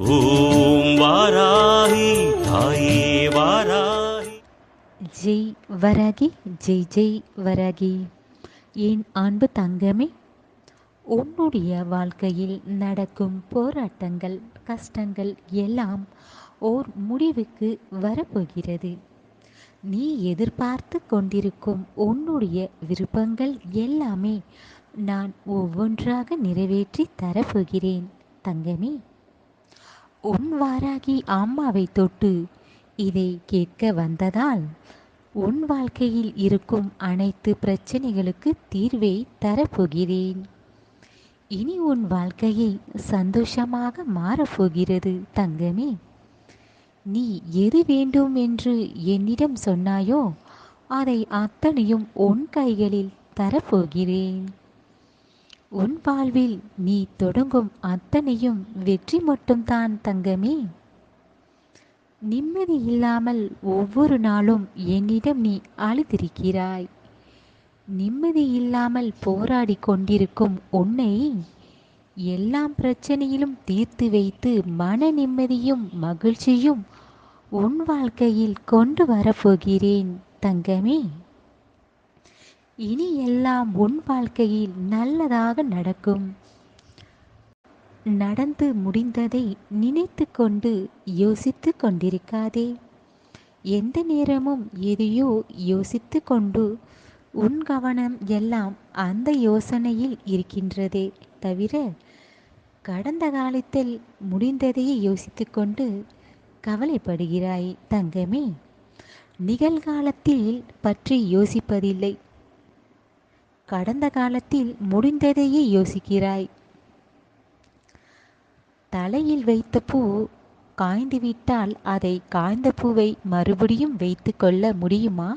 ஓம் வாராகி தாயே வாராகி. ஜெய் வரகி ஜெய் ஜெய் வரகி. என் அன்பு தங்கமே உன்னுடைய வாழ்க்கையில் நடக்கும் போராட்டங்கள் கஷ்டங்கள் எல்லாம் ஓர் முடிவுக்கு வரப்போகிறது. நீ எதிர்பார்த்து கொண்டிருக்கும் உன்னுடைய விருப்பங்கள் எல்லாமே நான் ஒவ்வொன்றாக நிறைவேற்றி தரப்போகிறேன் தங்கமே. உன் வாராகி அம்மாவை தொட்டு இதை கேட்க வந்ததால் உன் வாழ்க்கையில் இருக்கும் அனைத்து பிரச்சனைகளுக்கு தீர்வை தரப்போகிறேன். இனி உன் வாழ்க்கையை சந்தோஷமாக மாறப்போகிறது தங்கமே. நீ எது வேண்டும் என்று என்னிடம் சொன்னாயோ அதை அத்தனையும் உன் கைகளில் தரப்போகிறேன். உன் வாழ்வில் நீ தொடங்கும் அத்தனையும் வெற்றி மட்டும்தான் தங்கமே. நிம்மதி இல்லாமல் ஒவ்வொரு நாளும் என்னிடம் நீ அழுதிருக்கிறாய். நிம்மதி இல்லாமல் போராடி கொண்டிருக்கும் உன்னை எல்லாம் பிரச்சனையிலும் தீர்த்து வைத்து மன நிம்மதியும் மகிழ்ச்சியும் உன் வாழ்க்கையில் கொண்டு வரப்போகிறேன் தங்கமே. இனி எல்லாம் உன் வாழ்க்கையில் நல்லதாக நடக்கும். நடந்து முடிந்ததை நினைத்து கொண்டு யோசித்து கொண்டிருக்காதே. எந்த நேரமும் எதையோ யோசித்து கொண்டு உன் கவனம் எல்லாம் அந்த யோசனையில் இருக்கின்றதே தவிர கடந்த காலத்தில் முடிந்ததையே யோசித்து கொண்டு கவலைப்படுகிறாய் தங்கமே. நிகழ்காலத்தில் பற்றி யோசிப்பதில்லை. கடந்த காலத்தில் முடிந்ததையே யோசிக்கிறாய். தலையில் வைத்த பூ காய்ந்துவிட்டால் அதை காய்ந்த பூவை மறுபடியும் வைத்து கொள்ள முடியுமா?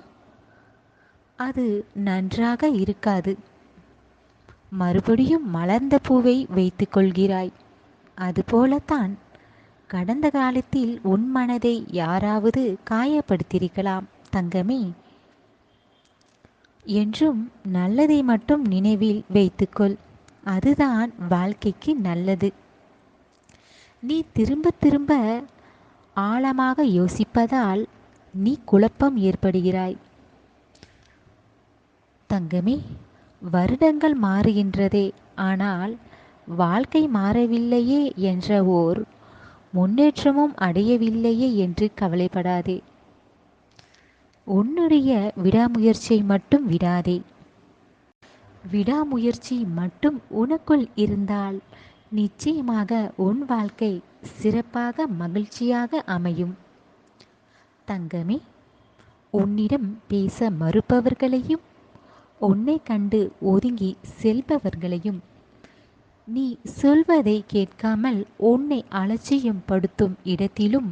அது நன்றாக இருக்காது. மறுபடியும் மலர்ந்த பூவை வைத்து கொள்கிறாய். அதுபோலத்தான் கடந்த காலத்தில் உன் மனதை யாராவது காயப்படுத்தியிருக்கலாம். தங்கமே என்றும் நல்லதை மட்டும் நினைவில் வைத்துக்கொள். அதுதான் வாழ்க்கைக்கு நல்லது. நீ திரும்ப திரும்ப ஆழமாக யோசிப்பதால் நீ குழப்பம் ஏற்படுகிறாய். தங்கமே வருடங்கள் மாறுகின்றதே. ஆனால் வாழ்க்கை மாறவில்லையே என்ற ஓர் முன்னேற்றமும் அடையவில்லையே என்று கவலைப்படாதே. உன்னுடைய விடாமுயற்சியை மட்டும் விடாதே. விடாமுயற்சி மட்டும் உனக்குள் இருந்தால் நிச்சயமாக உன் வாழ்க்கை சிறப்பாக மகிழ்ச்சியாக அமையும். தங்கமே உன்னிடம் பேச மறுப்பவர்களையும் உன்னை கண்டு ஒதுங்கி செல்பவர்களையும் நீ சொல்வதை கேட்காமல் உன்னை அலட்சியம் படுத்தும் இடத்திலும்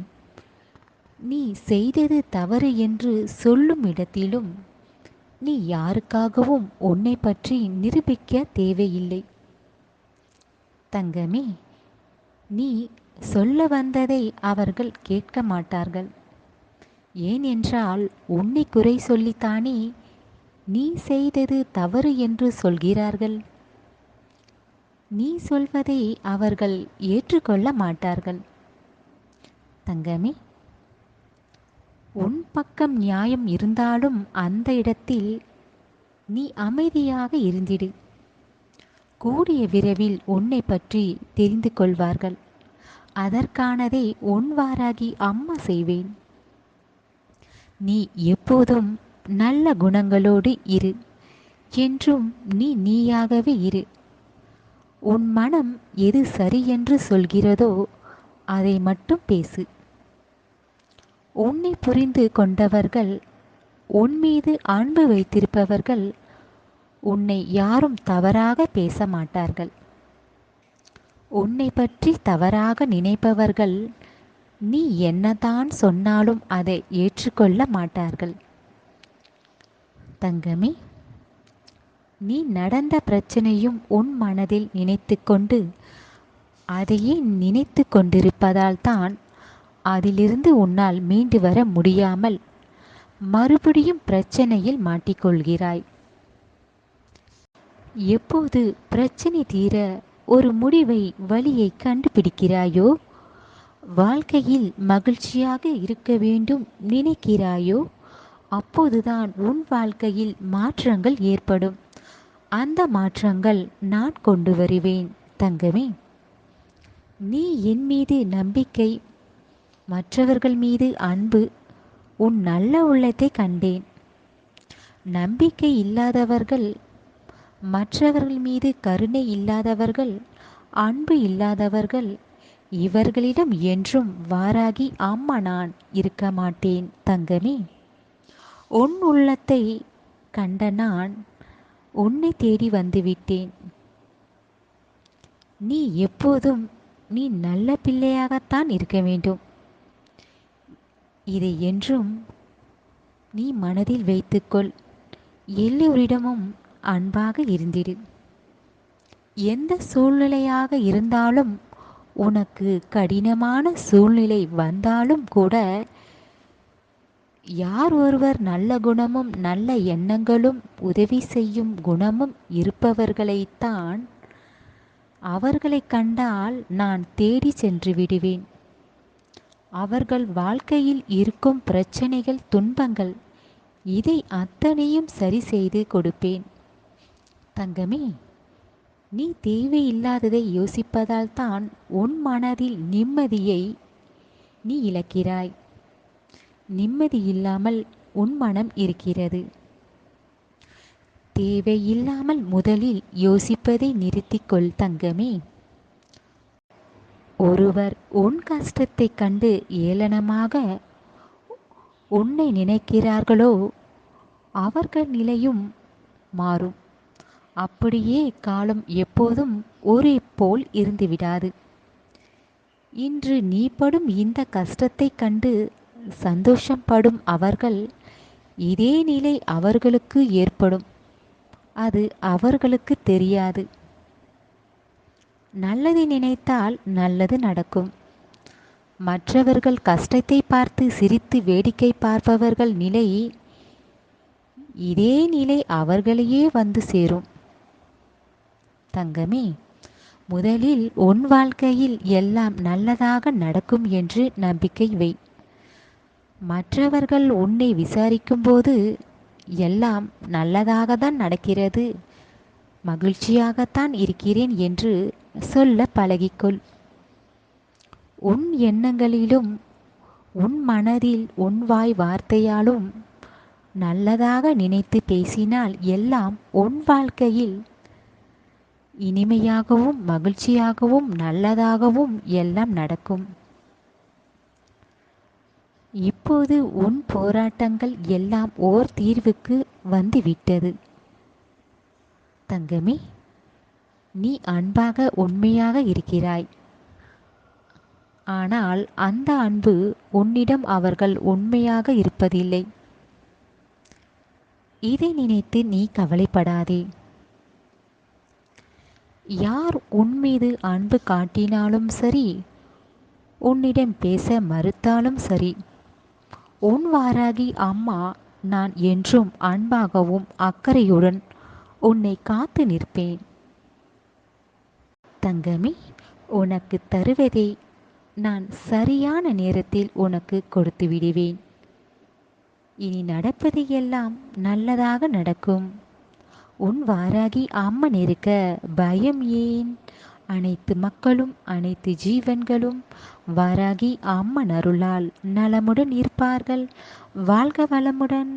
நீ செய்தது தவறு என்று சொல்லும் இடத்திலும் நீ யாருக்காகவும் உன்னை பற்றி நிரூபிக்க தேவையில்லை. தங்கமே நீ சொல்ல வந்ததை அவர்கள் கேட்க மாட்டார்கள். ஏனென்றால் உன்னை குறை சொல்லித்தானே நீ செய்தது தவறு என்று சொல்கிறார்கள். நீ சொல்வதை அவர்கள் ஏற்றுக்கொள்ள மாட்டார்கள். தங்கமே பக்கம் நியாயம் இருந்தாலும் அந்த இடத்தில் நீ அமைதியாக இருந்திடு. கூடிய விரைவில் உன்னை பற்றி தெரிந்து கொள்வார்கள். அதற்கானதை உன்வாராகி அம்மா செய்வேன். நீ எப்போதும் நல்ல குணங்களோடு இரு. என்றும் நீ நீயாகவே இரு. உன் மனம் எது சரி என்று சொல்கிறதோ அதை மட்டும் பேசு. உன்னை புரிந்து கொண்டவர்கள் உன் மீது அன்பு வைத்திருப்பவர்கள் உன்னை யாரும் தவறாக பேச மாட்டார்கள். உன்னை பற்றி தவறாக நினைப்பவர்கள் நீ என்னதான் சொன்னாலும் அதை ஏற்றுக்கொள்ள மாட்டார்கள். தங்கமே நீ நடந்த பிரச்சனையும் உன் மனதில் நினைத்து கொண்டு அதையே நினைத்து கொண்டிருப்பதால் தான் அதிலிருந்து உன்னால் மீண்டு வர முடியாமல் மறுபடியும் பிரச்சனையில் மாட்டிக்கொள்கிறாய். எப்போது பிரச்சனை தீர ஒரு முடிவை வழியை கண்டுபிடிக்கிறாயோ வாழ்க்கையில் மகிழ்ச்சியாக இருக்க வேண்டும் நினைக்கிறாயோ அப்போதுதான் உன் வாழ்க்கையில் மாற்றங்கள் ஏற்படும். அந்த மாற்றங்கள் நான் கொண்டு வருவேன் தங்கமே. நீ என் மீது நம்பிக்கை மற்றவர்கள் மீது அன்பு உன் நல்ல உள்ளத்தை கண்டேன். நம்பிக்கை இல்லாதவர்கள் மற்றவர்கள் மீது கருணை இல்லாதவர்கள் அன்பு இல்லாதவர்கள் இவர்களிடம் என்றும் வாராகி அம்மா நான் இருக்க மாட்டேன் தங்கமே உன் உள்ளத்தை கண்ட நான் உன்னை தேடி வந்துவிட்டேன் நீ எப்போதும் நீ நல்ல பிள்ளையாகத்தான் இருக்க வேண்டும். இதை என்றும் நீ மனதில் வைத்துக்கொள். எல்லோரிடமும் அன்பாக இருந்திடு. எந்த சூழ்நிலையாக இருந்தாலும் உனக்கு கடினமான சூழ்நிலை வந்தாலும் கூட யார் ஒருவர் நல்ல குணமும் நல்ல எண்ணங்களும் உதவி செய்யும் குணமும் இருப்பவர்களைத்தான் அவர்களை கண்டால் நான் தேடி சென்று விடுவேன். அவர்கள் வாழ்க்கையில் இருக்கும் பிரச்சனைகள் துன்பங்கள் இதை அத்தனையும் சரி செய்து கொடுப்பேன். தங்கமே நீ தேவையில்லாததை யோசிப்பதால் தான் உன் மனதில் நிம்மதியை நீ இழக்கிறாய். நிம்மதி இல்லாமல் உன் மனம் இருக்கிறது. தேவையில்லாமல் முதலில் யோசிப்பதை நிறுத்திக்கொள் தங்கமே. ஒருவர் உன் கஷ்டத்தைக் கண்டு ஏளனமாக உன்னை நினைக்கிறார்களோ அவர்கள் நிலையும் மாறும். அப்படியே காலம் எப்போதும் ஒரே போல் இருந்துவிடாது இன்று நீ படும் இந்த கஷ்டத்தைக் கண்டு சந்தோஷப்படும் அவர்கள் இதே நிலை அவர்களுக்கு ஏற்படும். அது அவர்களுக்கு தெரியாது. நல்லதை நினைத்தால் நல்லது நடக்கும். மற்றவர்கள் கஷ்டத்தை பார்த்து சிரித்து வேடிக்கை பார்ப்பவர்கள் நிலை இதே நிலை அவர்களையே வந்து சேரும். தங்கமே முதலில் உன் வாழ்க்கையில் எல்லாம் நல்லதாக நடக்கும் என்று நம்பிக்கை வை. மற்றவர்கள் உன்னை விசாரிக்கும்போது எல்லாம் நல்லதாக தான் நடக்கிறது. மகிழ்ச்சியாகத்தான் இருக்கிறேன் என்று சொல்ல பழகிக்கொள். உன் எண்ணங்களிலும் உன் மனதில் உன் வாய் வார்த்தையாலும் நல்லதாக நினைத்து பேசினால் எல்லாம் உன் வாழ்க்கையில் இனிமையாகவும் மகிழ்ச்சியாகவும் நல்லதாகவும் எல்லாம் நடக்கும். இப்போது உன் போராட்டங்கள் எல்லாம் ஓர் தீர்வுக்கு வந்துவிட்டது. தங்கமே நீ அன்பாக உண்மையாக இருக்கிறாய். ஆனால் அந்த அன்பு உன்னிடம் அவர்கள் உண்மையாக இருப்பதில்லை. இதை நினைத்து நீ கவலைப்படாதே. யார் உன் மீது அன்பு காட்டினாலும் சரி உன்னிடம் பேச மறுத்தாலும் சரி உன் வாராகி அம்மா நான் என்றும் அன்பாகவும் அக்கறையுடன் உன்னை காத்து நிற்பேன். தங்கமே உனக்கு தருவதை நான் சரியான நேரத்தில் உனக்கு கொடுத்து விடுவேன். இனி நடப்பது எல்லாம் நல்லதாக நடக்கும். உன் வாராகி அம்மன் இருக்க பயம் ஏன்? அனைத்து மக்களும் அனைத்து ஜீவன்களும் வாராகி அம்மன் அருளால் நலமுடன் இருப்பார்கள். வாழ்க வளமுடன்.